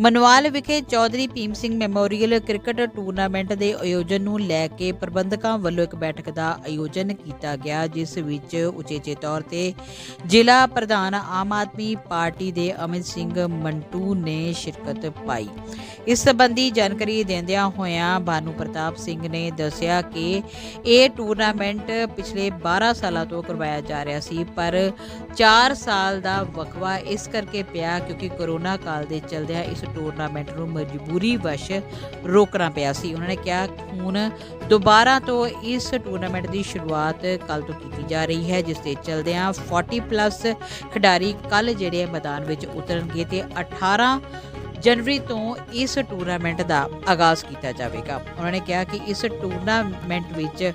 ਮਨਵਾਲ ਵਿਖੇ Chaudhary Bhim Singh memorial cricket tournament ਦੇ ਆਯੋਜਨ ਨੂੰ ਲੈ ਕੇ ਪ੍ਰਬੰਧਕਾਂ ਵੱਲੋਂ ਇੱਕ ਬੈਠਕ ਦਾ ਆਯੋਜਨ ਕੀਤਾ ਗਿਆ, ਜਿਸ ਵਿੱਚ ਉਚੇਚੇ ਤੌਰ ਤੇ ਜ਼ਿਲ੍ਹਾ ਪ੍ਰਧਾਨ ਆਮ ਆਦਮੀ ਪਾਰਟੀ ਦੇ ਅਮਿਤ ਸਿੰਘ ਮੰਟੂ ਨੇ ਸ਼ਿਰਕਤ ਪਾਈ। ਇਸ ਸੰਬੰਧੀ ਜਾਣਕਾਰੀ ਦਿੰਦਿਆਂ ਹੋਇਆਂ ਬਾਨੂ ਪ੍ਰਤਾਪ ਸਿੰਘ ਨੇ ਦੱਸਿਆ ਕਿ ਇਹ ਟੂਰਨਾਮੈਂਟ ਪਿਛਲੇ 12 ਸਾਲਾਂ ਤੋਂ ਕਰਵਾਇਆ ਜਾ ਰਿਹਾ ਸੀ, ਪਰ 4 ਸਾਲ ਦਾ ਵਕਵਾ ਇਸ ਕਰਕੇ ਪਿਆ ਕਿਉਂਕਿ ਕੋਰੋਨਾ ਕਾਲ ਦੇ ਚਲਦਿਆਂ ਇਸ ਟੂਰਨਾਮੈਂਟ ਨੂੰ ਮਜਬੂਰੀ ਵਸ਼ ਰੋਕਣਾ ਪਿਆ ਸੀ। ਉਹਨਾਂ ਨੇ ਕਿਹਾ ਹੁਣ ਦੁਬਾਰਾ ਤੋਂ ਇਸ ਟੂਰਨਾਮੈਂਟ ਦੀ ਸ਼ੁਰੂਆਤ ਕੱਲ ਤੋਂ ਕੀਤੀ ਜਾ ਰਹੀ ਹੈ, ਜਿਸ ਦੇ ਚਲਦਿਆਂ 40 ਪਲੱਸ ਖਿਡਾਰੀ ਕੱਲ ਜਿਹੜੇ ਮੈਦਾਨ ਵਿੱਚ ਉਤਰਨਗੇ ਤੇ 18 ਜਨਵਰੀ ਤੋਂ ਇਸ ਟੂਰਨਾਮੈਂਟ ਦਾ ਆਗਾਜ਼ ਕੀਤਾ ਜਾਵੇਗਾ। ਉਹਨਾਂ ਨੇ ਕਿਹਾ ਕਿ ਇਸ ਟੂਰਨਾਮੈਂਟ ਵਿੱਚ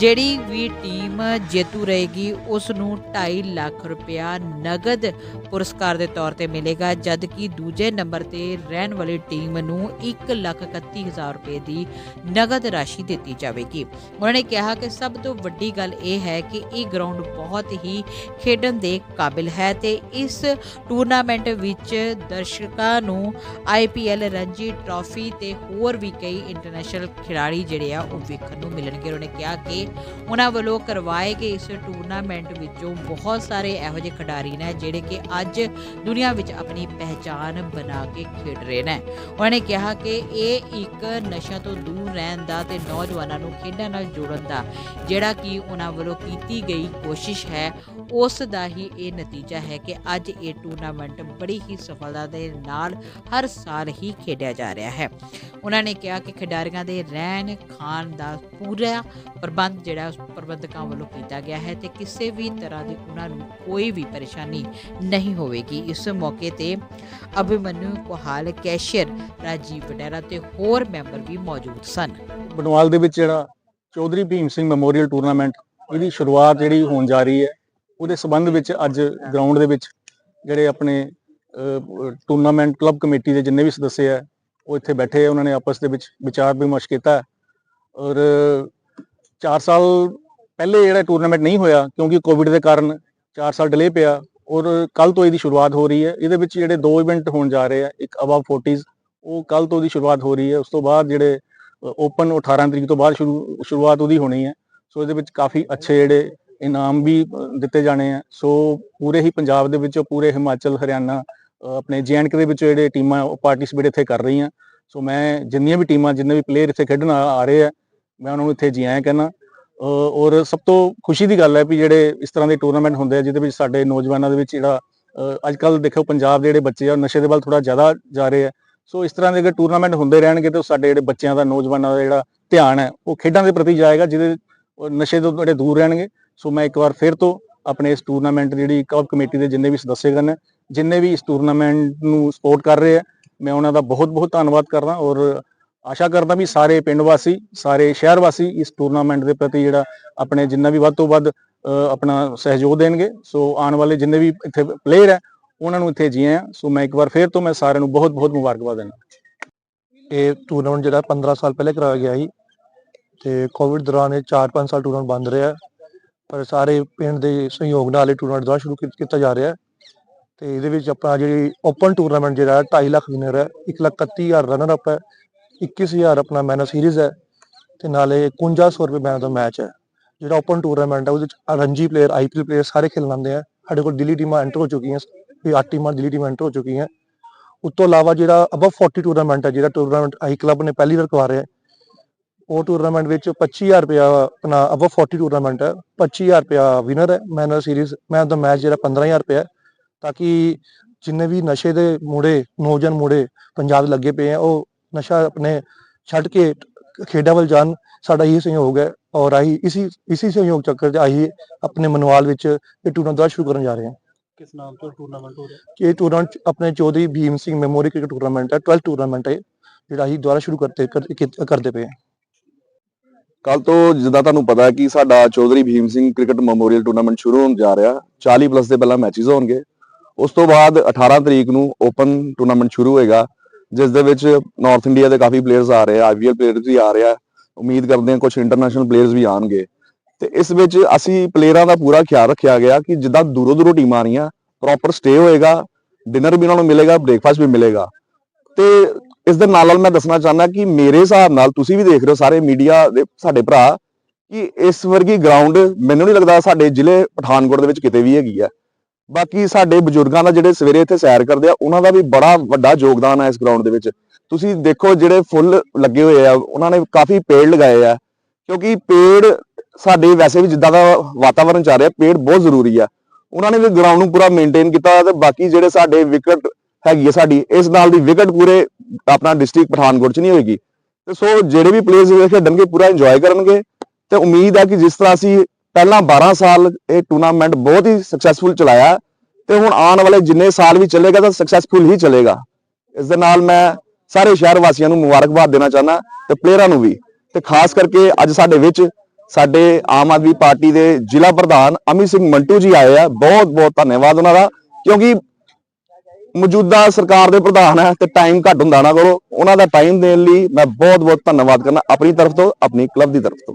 ਜਿਹੜੀ ਵੀ ਟੀਮ ਜੇਤੂ ਰਹੇਗੀ ਉਸ ਨੂੰ 2.5 ਲੱਖ ਰੁਪਇਆ ਨਗਦ ਪੁਰਸਕਾਰ ਦੇ ਤੌਰ ਤੇ ਮਿਲੇਗਾ ਜਦ ਕਿ ਦੂਜੇ ਨੰਬਰ ਤੇ ਰਹਿਣ ਵਾਲੀ ਟੀਮ ਨੂੰ 1 ਲੱਖ 31 ਹਜ਼ਾਰ ਰੁਪਏ ਦੀ ਨਗਦ ਰਾਸ਼ੀ ਦਿੱਤੀ ਜਾਵੇਗੀ। ਉਹਨਾਂ ਨੇ ਕਿਹਾ ਕਿ ਸਭ ਤੋਂ ਵੱਡੀ ਗੱਲ ਇਹ ਹੈ ਕਿ ਇਹ ਗਰਾਊਂਡ ਬਹੁਤ ਹੀ ਖੇਡਣ ਦੇ ਕਾਬਿਲ ਹੈ ਤੇ ਇਸ ਟੂਰਨਾਮੈਂਟ ਵਿੱਚ ਦਰਸ਼ਕਾਂ ਨੂੰ ਆਈਪੀਐਲ ਰਣਜੀ ਟਰਾਫੀ ਤੇ ਹੋਰ ਵੀ ਕਈ ਇੰਟਰਨੈਸ਼ਨਲ ਖਿਡਾਰੀ ਜਿਹੜੇ ਆ, ਉਹ ਵੇਖਣ ਨੂੰ ਮਿਲਣਗੇ। ਉਹਨਾਂ ਨੇ ਕਿਹਾ ਕਿ ਉਹਨਾਂ ਵੱਲੋਂ ਕਰਵਾਏ ਗਏ ਇਸ ਟੂਰਨਾਮੈਂਟ ਵਿੱਚੋਂ ਬਹੁਤ ਸਾਰੇ ਇਹੋ ਜਿਹੇ ਖਿਡਾਰੀ ਨੇ ਜਿਹੜੇ ਕਿ ਅੱਜ ਦੁਨੀਆ ਵਿੱਚ ਆਪਣੀ ਪਹਿਚਾਨ ਬਣਾ ਕੇ ਖੇਡ ਰਹੇ ਨੇ। ਉਹਨਾਂ ਨੇ ਕਿਹਾ ਕਿ ਇਹ ਇੱਕ ਨਸ਼ਿਆਂ ਤੋਂ ਦੂਰ ਰਹਿਣ ਦਾ ਤੇ ਨੌਜਵਾਨਾਂ ਨੂੰ ਖੇਡਾਂ ਨਾਲ ਜੋੜਨ ਦਾ ਜਿਹੜਾ ਕਿ ਉਹਨਾਂ ਵੱਲੋਂ ਕੀਤੀ ਗਈ ਕੋਸ਼ਿਸ਼ ਹੈ, ਉਸ ਦਾ ਹੀ ਇਹ ਨਤੀਜਾ ਹੈ ਕਿ ਅੱਜ ਇਹ ਟੂਰਨਾਮੈਂਟ ਬੜੀ ਹੀ ਸਫਲਤਾ ਦੇ ਨਾਲ ਹਰ ਸਾਲ ਹੀ ਖੇਡਿਆ ਜਾ ਰਿਹਾ ਹੈ। ਉਹਨਾਂ ਨੇ ਕਿਹਾ ਕਿ ਖਿਡਾਰੀਆਂ ਦੇ ਰਹਿਣ ਖਾਣ ਦਾ ਪੂਰਾ ਪ੍ਰਬੰਧ ਜਿਹੜਾ ਉਸ ਪ੍ਰਬੰਧਕਾਂ ਵੱਲੋਂ ਕੀਤਾ ਗਿਆ ਹੈ ਤੇ ਕਿਸੇ ਵੀ ਤਰ੍ਹਾਂ ਦੀ ਉਹਨਾਂ ਨੂੰ ਕੋਈ ਵੀ ਪਰੇਸ਼ਾਨੀ ਨਹੀਂ ਹੋਵੇਗੀ। ਇਸ ਮੌਕੇ ਤੇ ਅਭਿਮਨੂ ਕੋਹਾਲ, ਕੈਸ਼ੀਅਰ, ਰਾਜੀਵ ਵਡੇਰਾ ਤੇ ਹੋਰ ਮੈਂਬਰ ਵੀ ਮੌਜੂਦ ਸਨ। ਬਨਵਾਲ ਦੇ ਵਿੱਚ ਜਿਹੜਾ ਚੌਧਰੀ ਭੀਮ ਸਿੰਘ ਮੈਮੋਰੀਅਲ ਟੂਰਨਾਮੈਂਟ ਇਹਦੀ ਸ਼ੁਰੂਆਤ ਜਿਹੜੀ ਹੋਣ ਜਾ ਰਹੀ ਹੈ, ਉਹਦੇ ਸਬੰਧ ਵਿੱਚ ਅੱਜ ਗਰਾਊਂਡ ਦੇ ਵਿੱਚ ਜਿਹੜੇ ਆਪਣੇ ਟੂਰਨਾਮੈਂਟ ਕਲੱਬ ਕਮੇਟੀ ਦੇ ਜਿੰਨੇ ਵੀ ਸਦੱਸਿਆ ਹੈ, ਉਹ ਇੱਥੇ ਬੈਠੇ ਆ ਉਹਨਾਂ ਨੇ ਆਪਸ ਦੇ ਵਿੱਚ ਵਿਚਾਰ ਵਿਮਰਸ਼ ਕੀਤਾ ਔਰ 4 ਸਾਲ ਪਹਿਲੇ ਜਿਹੜਾ ਟੂਰਨਾਮੈਂਟ ਨਹੀਂ ਹੋਇਆ ਕਿਉਂਕਿ ਕੋਵਿਡ ਦੇ ਕਾਰਨ 4 ਸਾਲ ਡਿਲੇ ਪਿਆ ਔਰ ਕੱਲ ਤੋਂ ਇਹਦੀ ਸ਼ੁਰੂਆਤ ਹੋ ਰਹੀ ਹੈ। ਇਹਦੇ ਵਿੱਚ ਜਿਹੜੇ ਦੋ ਇਵੈਂਟ ਹੋਣ ਜਾ ਰਹੇ ਆ ਇੱਕ ਅਬਵ 40s ਉਹ ਕੱਲ ਤੋਂ ਦੀ ਸ਼ੁਰੂਆਤ ਹੋ ਰਹੀ ਹੈ। ਉਸ ਤੋਂ ਬਾਅਦ ਜਿਹੜੇ ਓਪਨ 18 ਤਰੀਕ ਤੋਂ ਬਾਅਦ ਸ਼ੁਰੂ ਸ਼ੁਰੂਆਤ ਉਹਦੀ ਹੋਣੀ ਹੈ। ਸੋ ਇਹਦੇ ਵਿੱਚ ਕਾਫੀ ਅੱਛੇ ਜਿਹੜੇ ਇਨਾਮ ਵੀ ਦਿੱਤੇ ਜਾਣੇ ਆ। ਸੋ ਪੂਰੇ ਹੀ ਪੰਜਾਬ ਦੇ ਵਿੱਚੋਂ ਪੂਰੇ ਹਿਮਾਚਲ ਹਰਿਆਣਾ ਅ, ਆਪਣੇ ਜੈਨਕ ਦੇ ਵਿੱਚੋਂ ਜਿਹੜੇ ਟੀਮਾਂ ਪਾਰਟਿਸਿਪੇਟ ਇੱਥੇ ਕਰ ਰਹੀਆਂ। ਸੋ ਮੈਂ ਜਿੰਨੀਆਂ ਵੀ ਟੀਮਾਂ ਜਿੰਨੇ ਵੀ ਪਲੇਅਰ ਇੱਥੇ ਖੇਡਣ ਆ ਆ ਰਹੇ ਆ ਮੈਂ ਉਹਨਾਂ ਨੂੰ ਇੱਥੇ ਜੀ ਆਇਆਂ ਕਹਿਣਾ ਔਰ ਸਭ ਤੋਂ ਖੁਸ਼ੀ ਦੀ ਗੱਲ ਹੈ ਵੀ ਜਿਹੜੇ ਇਸ ਤਰ੍ਹਾਂ ਦੇ ਟੂਰਨਾਮੈਂਟ ਹੁੰਦੇ ਆ, ਜਿਹਦੇ ਵਿੱਚ ਸਾਡੇ ਨੌਜਵਾਨਾਂ ਦੇ ਵਿੱਚ ਜਿਹੜਾ ਅੱਜ ਕੱਲ ਦੇਖੋ ਪੰਜਾਬ ਦੇ ਜਿਹੜੇ ਬੱਚੇ ਆ, ਉਹ ਨਸ਼ੇ ਦੇ ਵੱਲ ਥੋੜਾ ਜ਼ਿਆਦਾ ਜਾ ਰਹੇ ਆ। ਸੋ ਇਸ ਤਰ੍ਹਾਂ ਦੇ ਅਗਰ ਟੂਰਨਾਮੈਂਟ ਹੁੰਦੇ ਰਹਿਣਗੇ ਤਾਂ ਸਾਡੇ ਜਿਹੜੇ ਬੱਚਿਆਂ ਦਾ, ਨੌਜਵਾਨਾਂ ਦਾ ਜਿਹੜਾ ਧਿਆਨ ਹੈ, ਉਹ ਖੇਡਾਂ ਦੇ ਪ੍ਰਤੀ ਜਾਏਗਾ, ਜਿਹਦੇ ਨਸ਼ੇ ਤੋਂ ਜਿਹੜੇ ਦੂਰ ਰਹਿਣਗੇ। ਸੋ ਮੈਂ ਇੱਕ ਵਾਰ ਫਿਰ ਤੋਂ ਆਪਣੇ ਇਸ ਟੂਰਨਾਮੈਂਟ ਜਿਹੜੀ ਕਲੱਬ ਕਮੇਟੀ ਦੇ ਜਿੰਨੇ ਵੀ ਸਦੱਸਿਆਗਣ ਹੈ ਜਿੰਨੇ ਵੀ ਇਸ ਟੂਰਨਾਮੈਂਟ ਨੂੰ ਸਪੋਰਟ ਕਰ ਰਹੇ ਆ, ਮੈਂ ਉਹਨਾਂ ਦਾ ਬਹੁਤ ਬਹੁਤ ਧੰਨਵਾਦ ਕਰਦਾ ਔਰ ਆਸ਼ਾ ਕਰਦਾ ਵੀ ਸਾਰੇ ਪਿੰਡ ਵਾਸੀ, ਸਾਰੇ ਸ਼ਹਿਰ ਵਾਸੀ ਇਸ ਟੂਰਨਾਮੈਂਟ ਦੇ ਪ੍ਰਤੀ ਜਿਹੜਾ ਆਪਣੇ ਜਿੰਨਾ ਵੀ ਵੱਧ ਤੋਂ ਵੱਧ ਆਪਣਾ ਸਹਿਯੋਗ ਦੇਣਗੇ। ਸੋ ਆਉਣ ਵਾਲੇ ਜਿੰਨੇ ਵੀ ਇੱਥੇ ਪਲੇਅਰ ਹੈ, ਉਹਨਾਂ ਨੂੰ ਇੱਥੇ ਜੀਆਂ ਆ ਸੋ ਮੈਂ ਇੱਕ ਵਾਰ ਫਿਰ ਤੋਂ ਮੈਂ ਸਾਰਿਆਂ ਨੂੰ ਬਹੁਤ ਬਹੁਤ ਮੁਬਾਰਕਬਾਦ ਦਿੰਦਾ। ਇਹ ਟੂਰਨਾਮੈਂਟ ਜਿਹੜਾ 15 ਸਾਲ ਪਹਿਲੇ ਕਰਾਇਆ ਗਿਆ ਸੀ ਤੇ ਕੋਵਿਡ ਦੌਰਾਨ ਇਹ 4-5 ਸਾਲ ਟੂਰਨਾਮੈਂਟ ਬੰਦ ਰਿਹਾ। ਪਰ ਸਾਰੇ ਪਿੰਡ ਦੇ ਸਹਿਯੋਗ ਨਾਲ ਇਹ ਟੂਰਨਾਮੈਂਟ ਦੁਬਾਰਾ ਸ਼ੁਰੂ ਕੀ- ਕੀਤਾ ਜਾ ਰਿਹਾ। ਤੇ ਇਹਦੇ ਵਿੱਚ ਆਪਣਾ ਜਿਹੜੀ ਓਪਨ ਟੂਰਨਾਮੈਂਟ ਜਿਹੜਾ 2.5 ਲੱਖ ਵਿਨਰ ਹੈ 131000 ਰਨਰ ਅਪ ਹੈ। 21000 ਆਪਣਾ ਮੈਨ ਸੀਰੀਜ਼ ਹੈ ਤੇ ਨਾਲੇ 5100 ਰੁਪਏ ਮੈਨ ਦਾ ਮੈਚ ਹੈ, ਜਿਹੜਾ ਓਪਨ ਟੂਰਨਾਮੈਂਟ ਹੈ, ਉਹਦੇ ਵਿੱਚ ਰਣਜੀ ਪਲੇਅਰ ਆਈਪੀਐਲ ਪਲੇਅਰ ਸਾਰੇ ਖੇਲਣ ਆਉਂਦੇ ਆ। ਸਾਡੇ ਕੋਲ ਦਿੱਲੀ ਟੀਮਾਂ ਐਂਟਰ ਹੋ ਚੁੱਕੀਆਂ ਵੀ ਅੱਠ ਟੀਮਾਂ ਦਿੱਲੀ ਟੀਮਾਂ ਐਂਟਰ ਹੋ ਚੁੱਕੀਆਂ। ਉਸ ਤੋਂ ਇਲਾਵਾ ਜਿਹੜਾ ਅਬਵ 40 ਟੂਰਨਾਮੈਂਟ ਹੈ, ਜਿਹੜਾ ਟੂਰਨਾਮੈਂਟ ਆਈ ਕਲੱਬ ਨੇ ਪਹਿਲੀ ਵਾਰ ਕਰਵਾ ਰਿਹਾ ਉਹ ਟੂਰਨਾਮੈਂਟ ਵਿੱਚ 25000 ਰੁਪਇਆ ਆਪਣਾ ਅਬਵ 40 ਟੂਰਨਾਮੈਂਟ ਹੈ 25000 ਰੁਪਇਆ ਵਿਨਰ ਹੈ ਮੈਨ ਆਫ ਸੀਰੀਜ਼ ਮੈਨ ਦਾ ਮੈਚ ਜਿਹੜਾ 15000 ਰੁਪਇਆ ਤਾਂ ਕਿ ਜਿੰਨੇ ਵੀ ਨਸ਼ੇ ਦੇ ਮੁੜੇ ਨੌਜਵਾਨ ਮੁੜੇ ਪੰਜਾਬ ਲੱਗੇ ਪਏ ਆ, ਉਹ ਨਸ਼ਾ ਆਪਣੇ ਛੱਡ ਕੇ ਖੇਡਾਂ ਵੱਲ ਜਾਣ ਸਾਡਾ ਇਹ ਸਹਿਯੋਗ ਹੈ ਔਰ ਆਹੀ ਇਸੀ ਇਸੀ ਸਹਿਯੋਗ ਚੱਕਰ 'ਚ ਆਹੀ ਆਪਣੇ ਮਨਵਾਲ ਵਿੱਚ ਇਹ ਟੂਰਨਾਮੈਂਟ ਦੁਬਾਰਾ ਸ਼ੁਰੂ ਕਰਨ ਜਾ ਰਹੇ ਹਾਂ। ਕਿਸ ਨਾਮ ਤੋਂ ਟੂਰਨਾਮੈਂਟ ਹੋ ਰਿਹਾ? ਇਹ ਟੂਰਨਾਮੈਂਟ ਆਪਣੇ Chaudhary Bhim Singh memorial cricket tournament ਹੈ 12 ਟੂਰਨਾਮੈਂਟ ਹੈ ਜਿਹੜਾ ਅਸੀਂ ਦੁਬਾਰਾ ਸ਼ੁਰੂ ਕਰਤੇ ਕਰਦੇ ਪਏ ਹਾਂ। ਕੱਲ ਤੋਂ ਜਿੱਦਾਂ ਤੁਹਾਨੂੰ ਪਤਾ ਹੈ ਕਿ ਸਾਡਾ Chaudhary Bhim Singh cricket memorial tournament ਸ਼ੁਰੂ ਹੋਣ ਜਾ ਰਿਹਾ 40 ਪਲੱਸ ਦੇ ਪਹਿਲਾਂ ਮੈਚਸ ਹੋਣਗੇ। ਉਸ ਤੋਂ ਬਾਅਦ 18 ਤਰੀਕ ਨੂੰ ਓਪਨ ਟੂਰਨਾਮੈਂਟ ਸ਼ੁਰੂ ਹੋਏਗਾ। ਜਿਸ ਦੇ ਵਿੱਚ ਨਾਰਥ ਇੰਡੀਆ ਦੇ ਕਾਫੀ ਪਲੇਅਰਸ ਆ ਰਹੇ ਆ ਆਈਪੀਐਲ ਪਲੇਅਰਸ ਵੀ ਆ ਰਹੇ ਆ। ਉਮੀਦ ਕਰਦੇ ਹਾਂ ਕੁਝ ਇੰਟਰਨੈਸ਼ਨਲ ਪਲੇਅਰਸ ਵੀ ਆਣਗੇ ਤੇ ਇਸ ਵਿੱਚ ਅਸੀਂ ਪਲੇਅਰਾਂ ਦਾ ਪੂਰਾ ਖਿਆਲ ਰੱਖਿਆ ਗਿਆ ਕਿ ਜਿੱਦਾਂ ਦੂਰੋਂ ਦੂਰੋਂ ਟੀਮਾਂ ਆ ਰਹੀਆਂ ਪ੍ਰੋਪਰ ਸਟੇ ਹੋਏਗਾ ਡਿਨਰ ਵੀ ਉਹਨਾਂ ਨੂੰ ਮਿਲੇਗਾ ਬ੍ਰੇਕਫਾਸਟ ਵੀ ਮਿਲੇਗਾ। ਤੇ ਇਸ ਦੇ ਨਾਲ ਨਾਲ ਮੈਂ ਦੱਸਣਾ ਚਾਹੁੰਦਾ ਕਿ ਮੇਰੇ ਹਿਸਾਬ ਨਾਲ ਤੁਸੀਂ ਵੀ ਦੇਖ ਰਹੇ ਹੋ ਸਾਰੇ ਮੀਡੀਆ ਦੇ ਸਾਡੇ ਭਰਾ ਕਿ ਇਸ ਵਰਗੀ ਗਰਾਊਂਡ ਮੈਨੂੰ ਨਹੀਂ ਲੱਗਦਾ ਸਾਡੇ ਜ਼ਿਲ੍ਹੇ ਪਠਾਨਕੋਟ ਦੇ ਵਿੱਚ ਕਿਤੇ ਵੀ ਹੈਗੀ ਆ। ਬਾਕੀ ਸਾਡੇ ਬਜ਼ੁਰਗਾਂ ਦਾ ਜਿਹੜੇ ਸਵੇਰੇ ਇੱਥੇ ਸੈਰ ਕਰਦੇ ਆ, ਉਹਨਾਂ ਦਾ ਵੀ ਬੜਾ ਵੱਡਾ ਯੋਗਦਾਨ ਹੈ ਇਸ ਗਰਾਊਂਡ ਦੇ ਵਿੱਚ। ਤੁਸੀਂ ਦੇਖੋ ਜਿਹੜੇ ਫੁੱਲ ਲੱਗੇ ਹੋਏ ਆ, ਉਹਨਾਂ ਨੇ ਕਾਫੀ ਪੇੜ ਲਗਾਏ ਆ, ਕਿਉਂਕਿ ਪੇੜ ਸਾਡੇ ਵੈਸੇ ਵੀ ਜਿੱਦਾਂ ਦਾ ਵਾਤਾਵਰਣ ਚੱਲ ਰਿਹਾ, ਪੇੜ ਬਹੁਤ ਜ਼ਰੂਰੀ ਆ। ਉਹਨਾਂ ਨੇ ਵੀ ਗਰਾਊਂਡ ਨੂੰ ਪੂਰਾ ਮੇਨਟੇਨ ਕੀਤਾ ਤੇ ਬਾਕੀ ਜਿਹੜੇ ਸਾਡੇ ਵਿਕਟ ਹੈਗੀ ਹੈ ਸਾਡੀ, ਇਸ ਨਾਲ ਦੀ ਵਿਕਟ ਪੂਰੇ ਆਪਣਾ ਡਿਸਟ੍ਰਿਕਟ ਪਠਾਨਕੋਟ ਚ ਨਹੀਂ ਹੋਏਗੀ। ਤੇ ਸੋ ਜਿਹੜੇ ਵੀ ਪਲੇਅਰਸ ਖੇਡਣਗੇ, ਪੂਰਾ ਇੰਜੋਏ ਕਰਨਗੇ। ਤੇ ਉਮੀਦ ਆ ਕਿ ਜਿਸ ਤਰ੍ਹਾਂ ਅਸੀਂ ਪਹਿਲਾਂ 12 ਸਾਲ ਇਹ ਟੂਰਨਾਮੈਂਟ ਬਹੁਤ ਹੀ ਸਕਸੈਸਫੁਲ ਚਲਾਇਆ ਤੇ ਹੁਣ ਆਉਣ ਵਾਲੇ ਜਿੰਨੇ ਸਾਲ ਵੀ ਚੱਲੇਗਾ ਤਾਂ ਸਕਸੈਸਫੁਲ ਹੀ ਚੱਲੇਗਾ। ਇਸ ਦੇ ਨਾਲ ਮੈਂ ਸਾਰੇ ਸ਼ਹਿਰ ਵਾਸੀਆਂ ਨੂੰ ਮੁਬਾਰਕਬਾਦ ਦੇਣਾ ਚਾਹੁੰਦਾ ਤੇ ਪਲੇਅਰਾਂ ਨੂੰ ਵੀ। ਤੇ ਖਾਸ ਕਰਕੇ ਅੱਜ ਸਾਡੇ ਵਿੱਚ ਸਾਡੇ ਆਮ ਆਦਮੀ ਪਾਰਟੀ ਦੇ ਜ਼ਿਲ੍ਹਾ ਪ੍ਰਧਾਨ ਅਮਿਤ ਸਿੰਘ ਮੰਟੂ ਜੀ ਆਏ ਆ। ਬਹੁਤ ਬਹੁਤ ਧੰਨਵਾਦ ਉਹਨਾਂ ਦਾ, ਕਿਉਂਕਿ ਮੌਜੂਦਾ ਸਰਕਾਰ ਦੇ ਪ੍ਰਧਾਨ ਹੈ ਤੇ ਟਾਈਮ ਘੱਟ ਹੁੰਦਾ ਨਾ ਕਰੋ ਉਹਨਾਂ ਦਾ ਟਾਈਮ ਦੇਣ ਲਈ ਮੈਂ ਬਹੁਤ ਬਹੁਤ ਧੰਨਵਾਦ ਕਰਨਾ ਆਪਣੀ ਤਰਫ ਤੋਂ, ਆਪਣੀ ਕਲੱਬ ਦੀ ਤਰਫ ਤੋਂ।